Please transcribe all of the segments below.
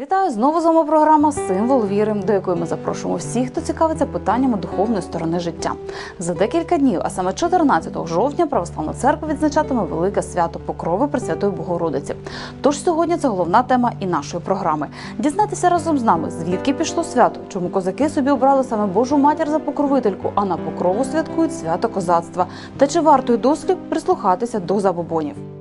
Вітаю знову з вами програма Символ віри, до якої ми запрошуємо всіх, хто цікавиться питаннями духовної сторони життя. За декілька днів, а саме 14 жовтня, православна церква відзначатиме велике свято Покрови Пресвятої Богородиці. Тож сьогодні це головна тема і нашої програми. Дізнатися разом з нами, звідки пішло свято, чому козаки собі обрали саме Божу матір за покровительку, а на покрову святкують свято козацтва. Та чи варто й дослід прислухатися до забобонів?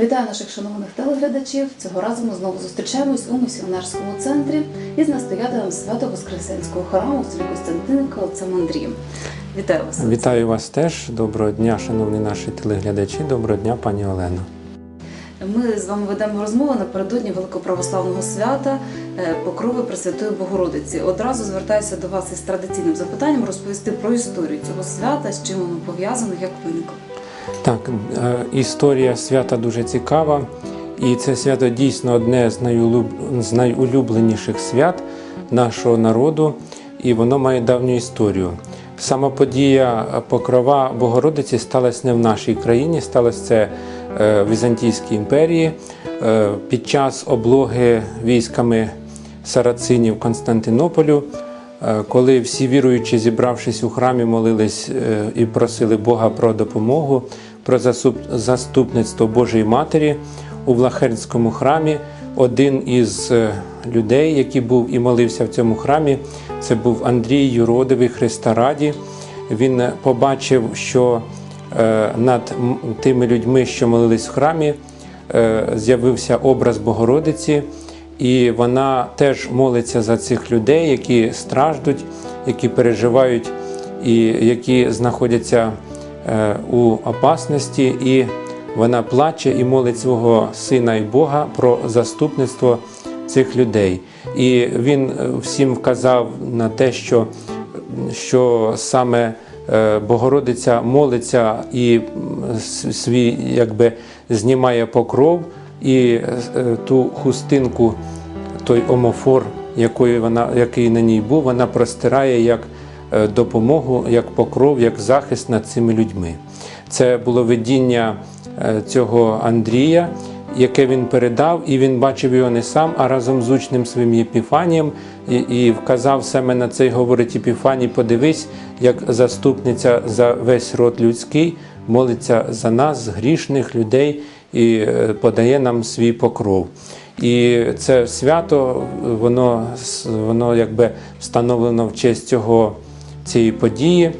Вітаю наших шановних телеглядачів. Цього разу ми знову зустрічаємось у місіонерському центрі із настоятелем свято Воскресенського храму селі Костянтинівка отцем Андрієм. Вітаю вас. Вітаю вас теж. Доброго дня, шановні наші телеглядачі. Доброго дня, пані Олено. Ми з вами ведемо розмову напередодні великоправославного свята е, Покрови Пресвятої Богородиці. Одразу звертаюся до вас із традиційним запитанням розповісти про історію цього свята, з чим воно пов'язано, як виникло. Так, е, історія свята дуже цікава, і це свято дійсно одне з, найулюб... з найулюбленіших свят нашого народу, і воно має давню історію. Сама подія Покрова Богородиці сталася не в нашій країні, сталося це е, в Візантійській імперії е, під час облоги військами сарацинів Константинополю. Е, Коли всі віруючі, зібравшись у храмі, молились е, і просили Бога про допомогу, про заступництво Божої Матері у Влахернському храмі, один із е, людей, який був і молився в цьому храмі, це був Андрій Юродивий Христа Раді. Він побачив, що над тими людьми, що молились в храмі, з'явився образ Богородиці, і вона теж молиться за цих людей, які страждуть, які переживають і які знаходяться е, у опасності. І вона плаче і молить свого сина і Бога про заступництво цих людей. І він е, всім вказав на те, що, що саме е, Богородиця молиться і свій якби знімає покров і е, ту хустинку, той омофор, якої вона, який на ній був, вона простирає як е, допомогу, як покров, як захист над цими людьми. Це було видіння е, цього Андрія, яке він передав, і він бачив його не сам, а разом з учнем своїм Єпіфанієм, і, і вказав саме на це, говорить Єпіфаній, подивись, як заступниця за весь род людський молиться за нас, грішних людей, і е, подає нам свій покров. І це свято, воно, воно якби встановлено в честь цього, цієї події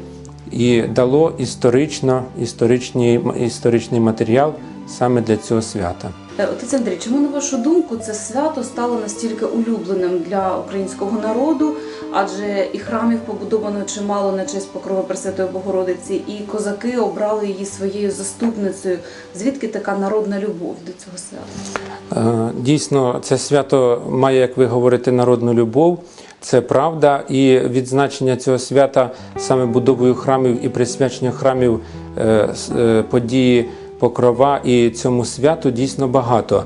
і дало історично, історичний, історичний матеріал саме для цього свята. Е, Отець Андрій, чому на вашу думку це свято стало настільки улюбленим для українського народу? Адже і храмів побудовано чимало на честь Покрови Пресвятої Богородиці, і козаки обрали її своєю заступницею. Звідки така народна любов до цього свята? Е, Дійсно, це свято має, як ви говорите, народну любов. Це правда, і відзначення цього свята саме будовою храмів і присвячення храмів е, події Покрова і цьому святу дійсно багато.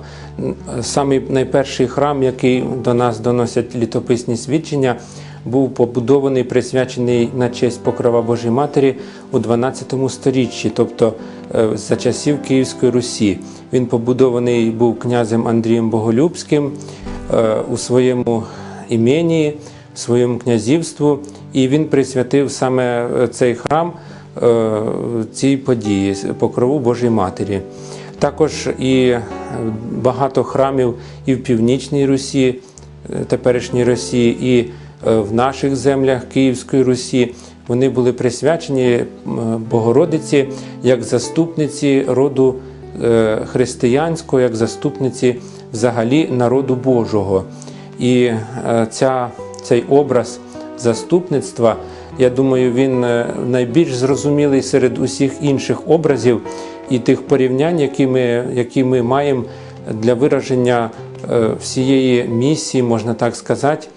Самий найперший храм, який до нас доносять літописні свідчення, був побудований, присвячений на честь Покрова Божої Матері у 12 сторіччі, тобто е, за часів Київської Русі. Він побудований був князем Андрієм Боголюбським е, у своєму імені, в своєму князівству, і він присвятив саме е, цей храм цій події Покрову Божої Матері. Також і е, багато храмів і в Північній Русі, е, теперішній Росії, і е, в наших землях Київської Русі. Вони були присвячені Богородиці як заступниці роду е, християнського, як заступниці взагалі народу Божого. І е, ця, цей образ заступництва, я думаю, він е, найбільш зрозумілий серед усіх інших образів і тих порівнянь, які ми, які ми маємо для вираження е, всієї місії, можна так сказати,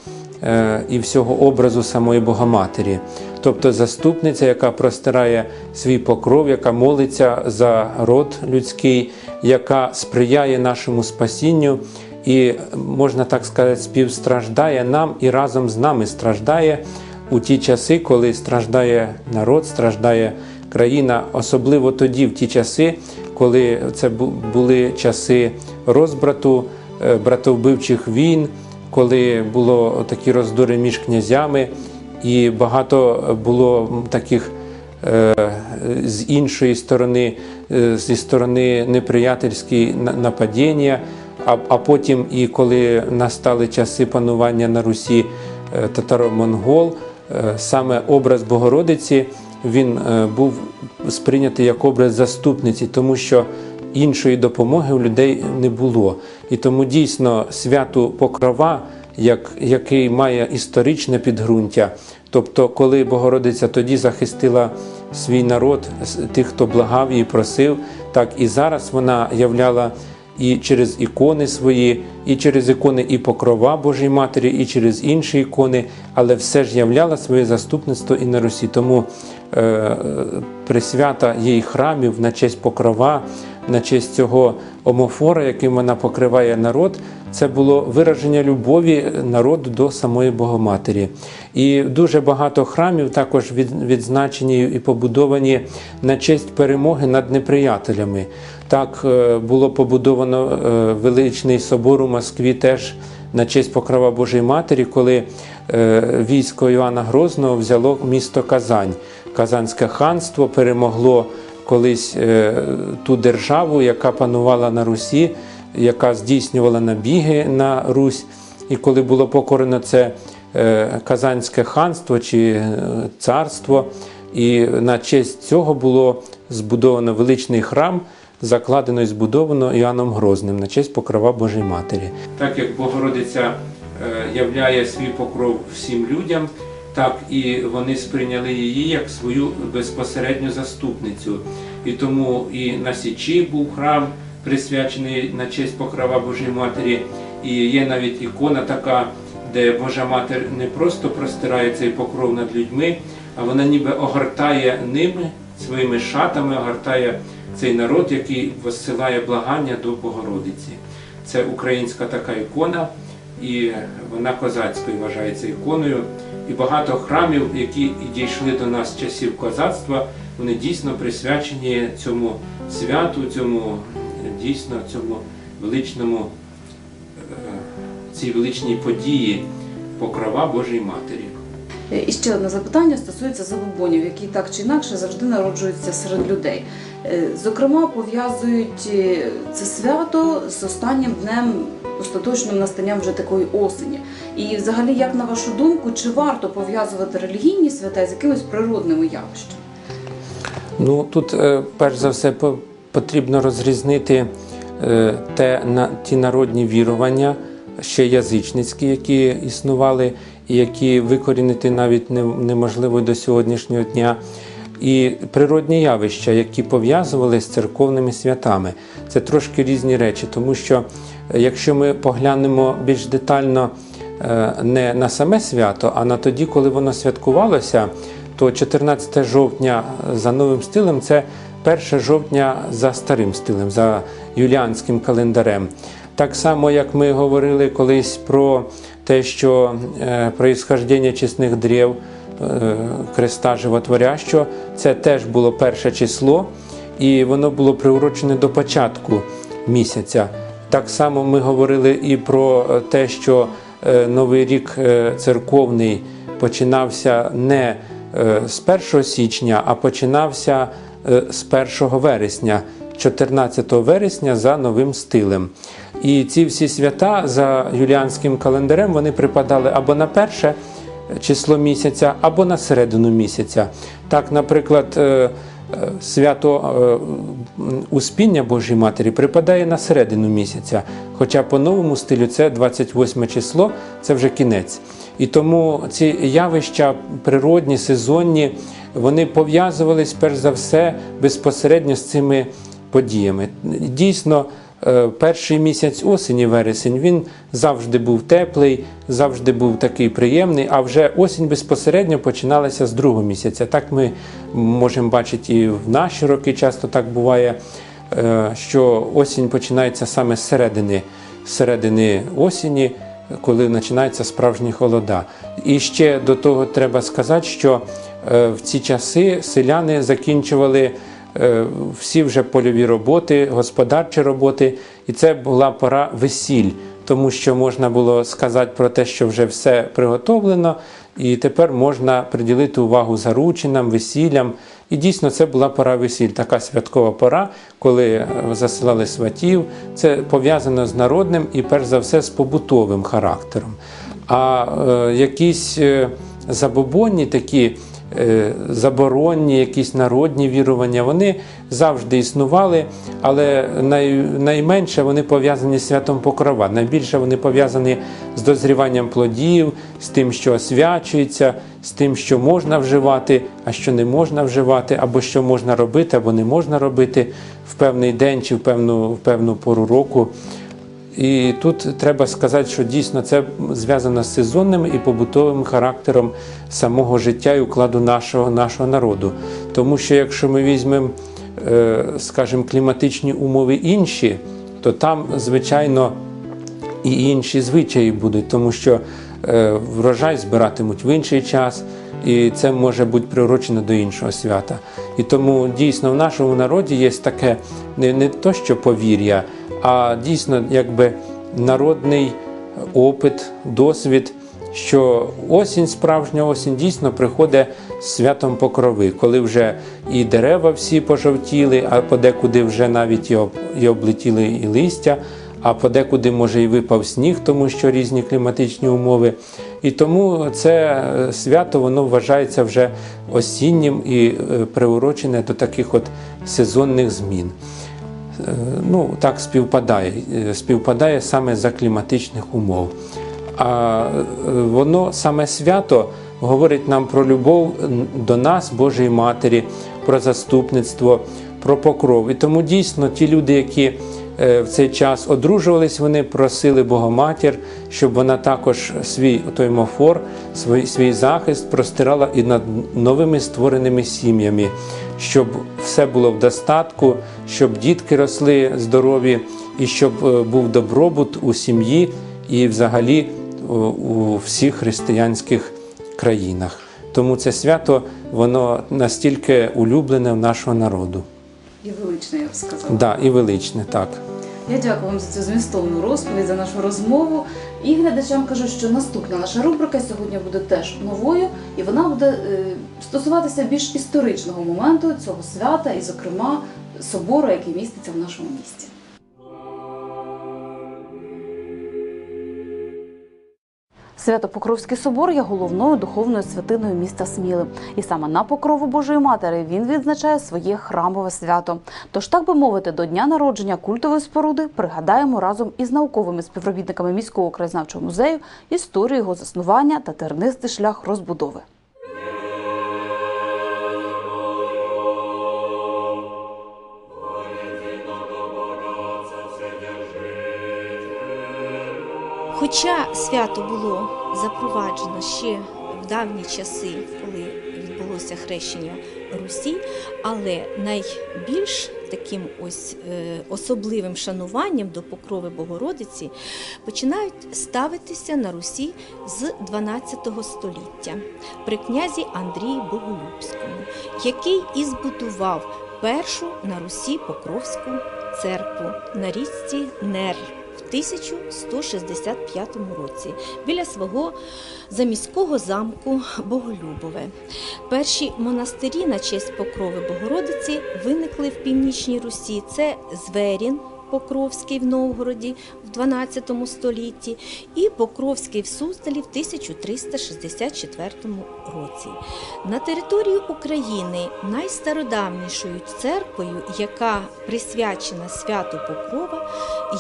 е, і всього образу самої Богоматері. Тобто заступниця, яка простирає свій покров, яка молиться за род людський, яка сприяє нашому спасінню і, можна так сказати, співстраждає нам і разом з нами страждає у ті часи, коли страждає народ, страждає країна, особливо тоді, в ті часи, коли це були часи розбрату, е, братовбивчих війн, коли було такі роздори між князями, і багато було таких е, з іншої сторони, е, зі сторони неприятельські нападіння. А, а потім, і коли настали часи панування на Русі татаро-монгол, саме образ Богородиці він е, був сприйнятий як образ заступниці, тому що іншої допомоги у людей не було. І тому дійсно святу Покрова, як, який має історичне підґрунтя, тобто, коли Богородиця тоді захистила свій народ, тих, хто благав її, просив, так і зараз вона являла і через ікони свої, і через ікони і покрова Божої Матері, і через інші ікони, але все ж являла своє заступництво і на Русі. Тому е, присвята її храмів на честь покрова, на честь цього омофора, яким вона покриває народ. Це було вираження любові народу до самої Богоматері. І дуже багато храмів також від, відзначені і побудовані на честь перемоги над неприятелями. Так е, було побудовано е, величний собор у Москві теж на честь покрова Божої Матері, коли е, військо Іоанна Грозного взяло місто Казань. Казанське ханство перемогло колись е, ту державу, яка панувала на Русі, яка здійснювала набіги на Русь. І коли було покорено це е, Казанське ханство чи е, царство, і на честь цього було збудовано величний храм, закладено і збудовано Іоанном Грозним на честь покрова Божої Матері. Так як Богородиця являє свій покров всім людям, так і вони сприйняли її як свою безпосередню заступницю. І тому і на Січі був храм, присвячений на честь покрова Божої Матері, і є навіть ікона така, де Божа Матер не просто простирає цей покров над людьми, а вона ніби огортає ними своїми шатами, огортає цей народ, який посилає благання до Богородиці. Це українська така ікона, і вона козацькою вважається іконою. І багато храмів, які дійшли до нас часів козацтва, вони дійсно присвячені цьому святу, цьому дійсно цьому величному, е, цій величній події покрова Божої Матері. Е, І ще одне запитання стосується забобонів, які так чи інакше завжди народжуються серед людей. Е, Зокрема, пов'язують е, це свято з останнім днем остаточним настанням вже такої осені. І, взагалі, як на вашу думку, чи варто пов'язувати релігійні свята з якимись природними явищами? Ну тут е, перш за все потрібно розрізнити е, те на ті народні вірування, ще язичницькі, які існували, і які викорінити навіть неможливо до сьогоднішнього дня. І природні явища, які пов'язували з церковними святами, це трошки різні речі, тому що е, якщо ми поглянемо більш детально не на саме свято, а на тоді, коли воно святкувалося, то 14 жовтня за новим стилем це 1 жовтня за старим стилем, за юліанським календарем. Так само, як ми говорили колись про те, що е, происхождення чесних древ, е, креста животворящого, це теж було перше число, і воно було приурочене до початку місяця. Так само ми говорили і про е, те, що е, Новий рік е, церковний починався не е, з 1 січня, а починався е, з 1 вересня, 14 вересня за новим стилем. І ці всі свята за юліанським календарем вони припадали або на перше число місяця, або на середину місяця. Так, наприклад, е, е, свято е, Успіння Божої Матері припадає на середину місяця. Хоча по новому стилю це 28 число, це вже кінець. І тому ці явища природні, сезонні, вони пов'язувались перш за все безпосередньо з цими подіями. Дійсно, перший місяць осені, вересень, він завжди був теплий, завжди був такий приємний, а вже осінь безпосередньо починалася з другого місяця. Так ми можемо бачити і в наші роки часто так буває, е, що осінь починається саме з середини, середини осені, коли починаються справжні холода. І ще до того треба сказати, що е, в ці часи селяни закінчували е, всі вже польові роботи, господарчі роботи, і це була пора весіль, тому що можна було сказати про те, що вже все приготовлено, і тепер можна приділити увагу заручинам, весіллям. І дійсно це була пора весіль, така святкова пора, коли е, засилали сватів. Це пов'язано з народним і, перш за все, з побутовим характером. А е, якісь е, забобонні такі е, заборонні, якісь народні вірування, вони завжди існували, але най, найменше вони пов'язані з святом Покрова. Найбільше вони пов'язані з дозріванням плодів, з тим, що освячується, з тим, що можна вживати, а що не можна вживати, або що можна робити, або не можна робити в певний день чи в певну, в певну пору року. І тут треба сказати, що дійсно це зв'язано з сезонним і побутовим характером самого життя і укладу нашого, нашого народу. Тому що якщо ми візьмемо, е, скажімо, кліматичні умови інші, то там, звичайно, і інші звичаї будуть, тому що е, врожай збиратимуть в інший час, і це може бути приурочено до іншого свята. І тому дійсно в нашому народі є таке не, не то, що повір'я, а дійсно якби народний опит, досвід. Що осінь, справжня осінь, дійсно приходить святом покрови, коли вже і дерева всі пожовтіли, а подекуди вже навіть і облетіли і листя, а подекуди може і випав сніг, тому що різні кліматичні умови. І тому це е, свято воно вважається вже осіннім і е, приурочене до таких от сезонних змін. Е, Ну, так співпадає, е, співпадає саме за кліматичних умов. А е, воно саме свято говорить нам про любов до нас, Божої Матері, про заступництво, про покров. І тому дійсно ті люди, які в цей час одружувались, вони просили Богоматір, щоб вона також свій той мофор, свій, свій захист простирала і над новими створеними сім'ями, щоб все було в достатку, щоб дітки росли здорові і щоб е, був добробут у сім'ї і взагалі у- у всіх християнських країнах. Тому це свято воно настільки улюблене в нашого народу. І величне, я б сказала. Да, і величне, так. Я дякую вам за цю змістовну розповідь, за нашу розмову. І глядачам кажу, що наступна наша рубрика сьогодні буде теж новою, і вона буде е, стосуватися більш історичного моменту цього свята, і, зокрема, собору, який міститься в нашому місті. Свято-Покровський собор є головною духовною святиною міста Сміли, і саме на покрову Божої Матері він відзначає своє храмове свято. Тож, так би мовити, до дня народження культової споруди пригадаємо разом із науковими співробітниками міського краєзнавчого музею історію його заснування та тернистий шлях розбудови. Хоча свято було запроваджено ще в давні часи, коли відбулося хрещення Русі, але найбільш таким ось е, особливим шануванням до покрови Богородиці починають ставитися на Русі з 12 століття при князі Андрії Боголюбському, який і збудував першу на Русі Покровську церкву на річці Нер 1165 році біля свого заміського замку Боголюбове. Перші монастирі на честь покрови Богородиці виникли в північній Русі. Це Зверін. Покровський в Новгороді в 12 столітті і Покровський в Суздалі в 1364 році. На території України найстародавнішою церквою, яка присвячена святу Покрова,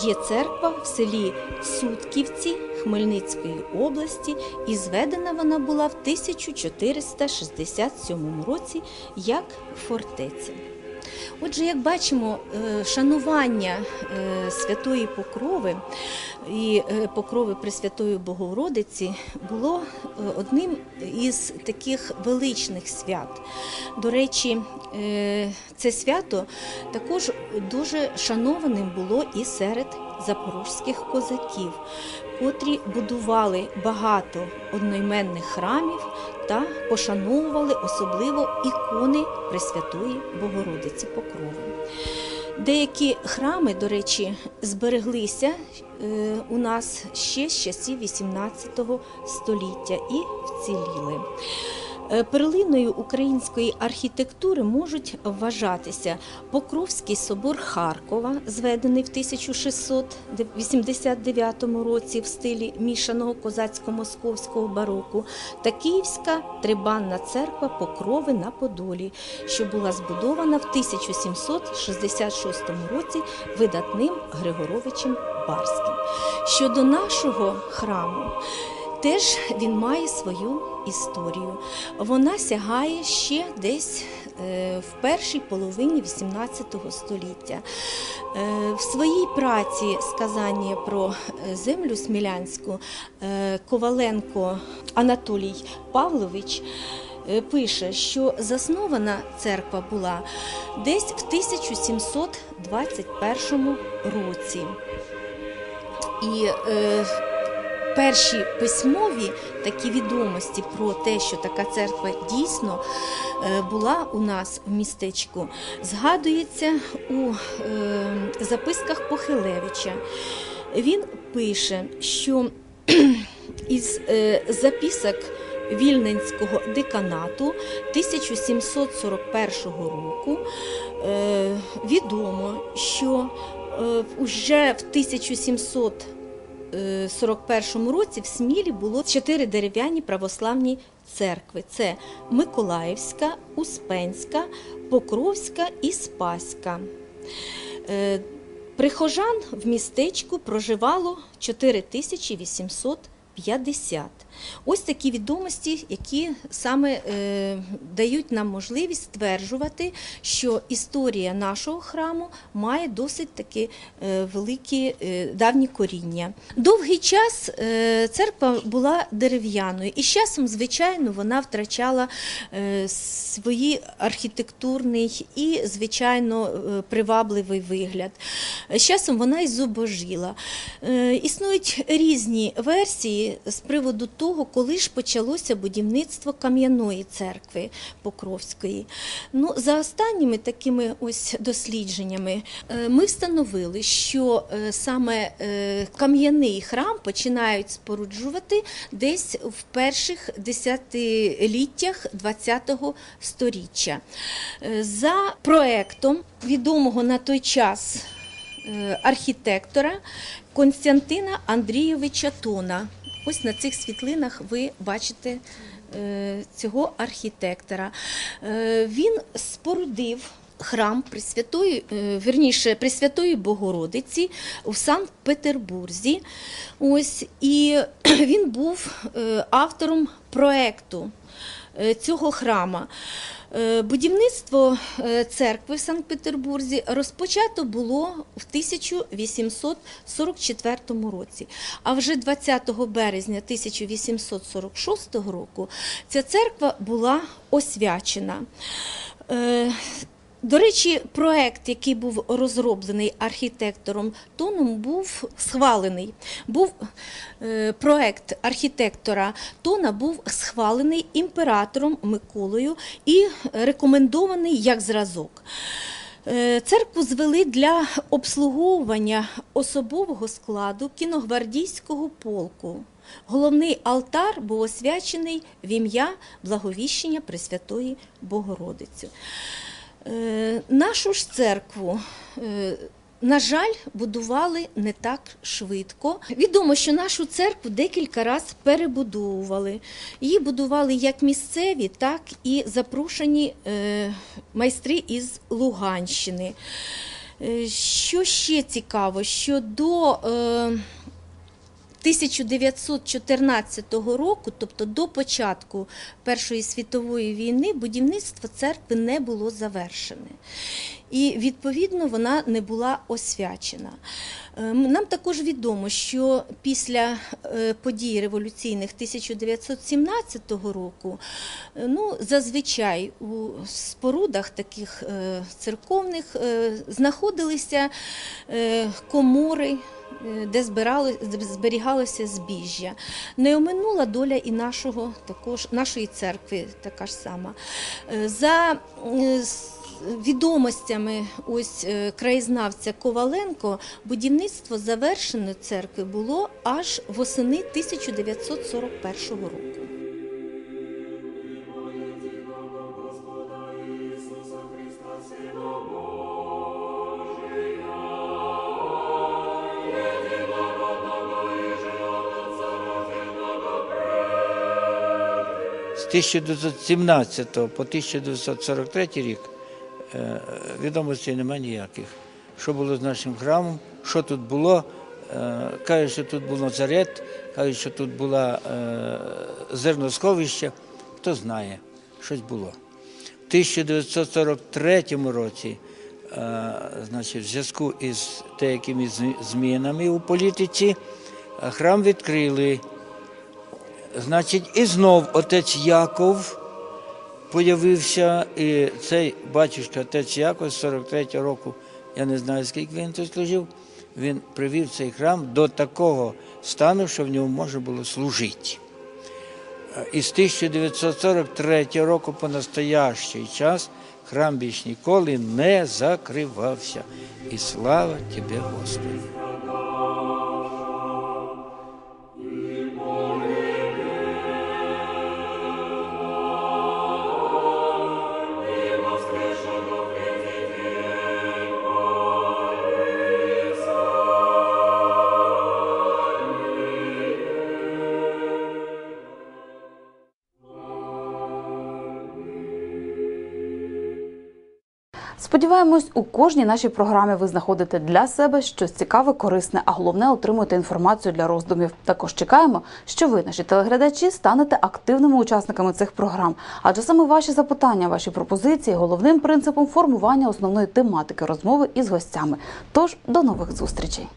є церква в селі Сутківці Хмельницької області, і зведена вона була в 1467 році як фортеця. Отже, як бачимо, е, шанування е, святої Покрови і е, Покрови Пресвятої Богородиці було одним із таких величних свят. До речі, це свято також дуже шанованим було і серед запорозьких козаків, котрі будували багато одноіменних храмів та пошановували особливо ікони Пресвятої Богородиці Покрови. Деякі храми, до речі, збереглися е, у нас ще з часів XVIII століття і вціліли. Е, Перлиною української архітектури можуть вважатися Покровський собор Харкова, зведений в 1689 році в стилі мішаного козацько-московського бароку, та Київська трибанна церква Покрови на Подолі, що була збудована в 1766 році видатним Григоровичем Барським. Щодо нашого храму, Теж він має свою історію. Вона сягає ще десь е, в першій половині XVIII століття. Е, В своїй праці сказання про е, землю смілянську Коваленко Анатолій Павлович пише, що заснована церква була десь в 1721 році. І е, перші письмові такі відомості про те, що така церква дійсно е, була у нас в містечку, згадується у е, записках Похилевича. Він пише, що із е, записок Вільненського деканату 1741 року відомо, що вже в 1700 41 році в Смілі було чотири дерев'яні православні церкви: це Миколаївська, Успенська, Покровська і Спаська. Е, Прихожан в містечку проживало 4850. Ось такі відомості, які саме е, дають нам можливість стверджувати, що історія нашого храму має досить таки е, великі е, давні коріння. Довгий час церква була дерев'яною, і з часом, звичайно, вона втрачала свої архітектурний і, звичайно, привабливий вигляд. З часом вона і зубожіла. Е, Існують різні версії з приводу того, коли ж почалося будівництво кам'яної церкви Покровської. Ну, за останніми такими ось дослідженнями е, ми встановили, що е, саме е, кам'яний храм починають споруджувати десь в перших десятиліттях ХХ століття. За проектом відомого на той час архітектора Константина Андрійовича Тона. Ось на цих світлинах ви бачите е, цього архітектора. Е, Він спорудив храм Пресвятої, е, верніше, Пресвятої Богородиці у Санкт-Петербурзі. Ось, і він був автором проекту цього храма. Е, Будівництво е, церкви в Санкт-Петербурзі розпочато було в 1844 році. А вже 20 березня 1846 року ця церква була освячена. До речі, проект, який був розроблений архітектором Тоном, був схвалений. Був е, проект архітектора Тона був схвалений імператором Миколою і рекомендований як зразок. Е, Церкву звели для обслуговування особового складу кіногвардійського полку. Головний алтар був освячений в ім'я Благовіщення Пресвятої Богородиці. Е, Нашу ж церкву, е, на жаль, будували не так швидко. Відомо, що нашу церкву декілька разів перебудовували. Її будували як місцеві, так і запрошені е, майстри із Луганщини. Що ще цікаво, що до 1914 року, тобто до початку Першої світової війни, будівництво церкви не було завершене. І відповідно вона не була освячена. Е, Нам також відомо, що після е, подій революційних 1917 року, е, ну, зазвичай у спорудах таких е, церковних знаходилися комори де зберігалося збіжжя. Не оминула доля і нашого також нашої церкви, така ж сама. Е, За е, відомостями ось е, краєзнавця Коваленко, будівництво завершеної церкви було аж восени 1941 року. 1917 по 1943 рік е, відомостей немає ніяких. Що було з нашим храмом, що тут було. Е, Кажуть, що тут був Назарет, кажуть, що тут було е, зерносховище. Хто знає, щось було. В 1943 році, значить, в зв'язку із деякими змінами у політиці, храм відкрили. Значить, і знов отець Яков появився, і цей батюшка отець Яков з 43-го року, я не знаю, скільки він тут служив, він привів цей храм до такого стану, що в ньому можна було служити. І з 1943 року по настоящий час храм більш ніколи не закривався. І слава Тебе, Господи! Сподіваємось, у кожній нашій програмі ви знаходите для себе щось цікаве, корисне, а головне отримуєте інформацію для роздумів. Також чекаємо, що ви, наші телеглядачі, станете активними учасниками цих програм. Адже саме ваші запитання, ваші пропозиції головним принципом формування основної тематики розмови із гостями. Тож до нових зустрічей.